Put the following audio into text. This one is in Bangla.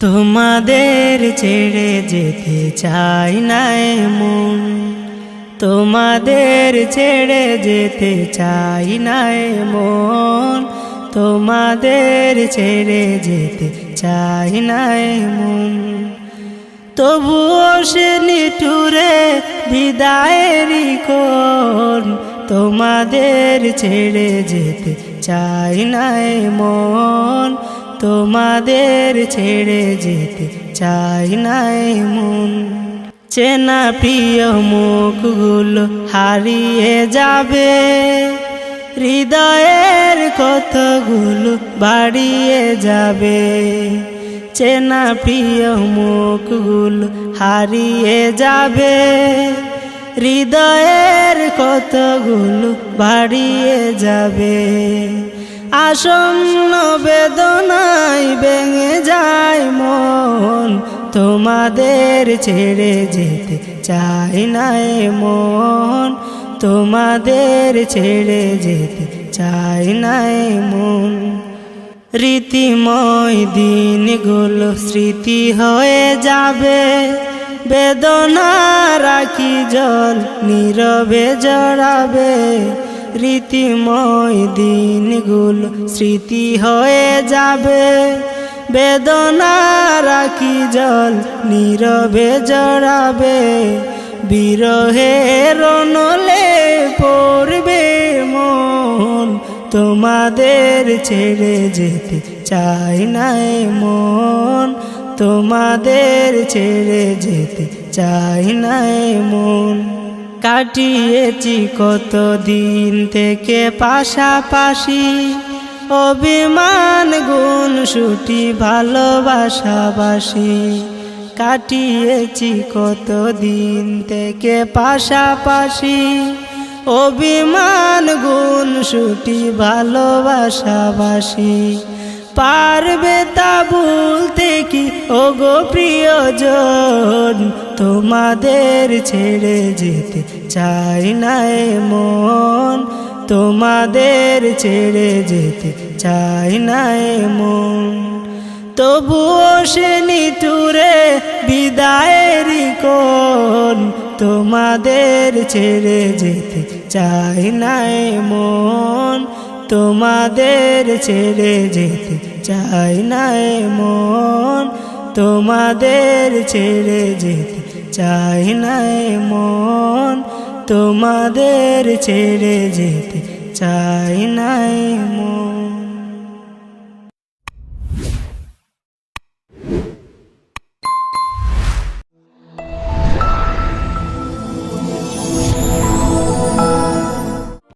তোমাদের ছেড়ে যেতে চাই নাই মন তোমাদের ছেড়ে যেতে চাই নাই মন তোমাদের ছেড়ে যেতে চাই নাই মন তবুও সে নিঠুরে বিদায়েরই কোন তোমাদের ছেড়ে যেতে চাই নাই মন তোমাদের ছেড়ে যেতে চাই নাই মন। চেনা প্রিয় মুখগুলো হারিয়ে যাবে, হৃদয়ের কতগুলো বাড়িয়ে যাবে। চেনা প্রিয় মুখগুলো হারিয়ে যাবে, হৃদয়ের কতগুলো বাড়িয়ে যাবে। আসন্ন বেদনায় ভেঙে যায় মন। তোমাদের ছেড়ে যেতে চাই নাই মন। তোমাদের ছেড়ে যেতে চাই নাই মন। রীতিময় দিনগুলো স্মৃতি হয়ে যাবে। বেদনা রাখি জল নীরবে জড়াবে। রীতিময় দিনগুলো স্মৃতি হয়ে যাবে। বেদনা রাখি জল নীরবে জড়াবে। বিরহে রনলে পড়বে মন। তোমাদের ছেড়ে যেতে চাই নাই মন। তোমাদের ছেড়ে যেতে চাই নাই মন। কাটিয়েছি কত দিন থেকে পাশাপাশি। অভিমান, গুণ, সুটি, ভালোবাসাবাসি। কাটিয়েছি কত দিন থেকে পাশাপাশি। অভিমান, গুণ, সুটি, ভালোবাসাবাসি। পারবে তা বলতে কি? ও গো প্রিয়জন তোমাদের ছেড়ে যেতে চাই নাই মন তোমাদের ছেড়ে যেতে চাই নাই মন তবুও সে নিতুরে বিদায়ের কোন তোমাদের ছেড়ে যেতে চাই নাই মন তোমাদের ছেড়ে যেতে চাই নাই মন তোমাদের ছেড়ে যেতে চাই নাই মন তোমাদের ছেড়ে যেতে চাই নাই মন।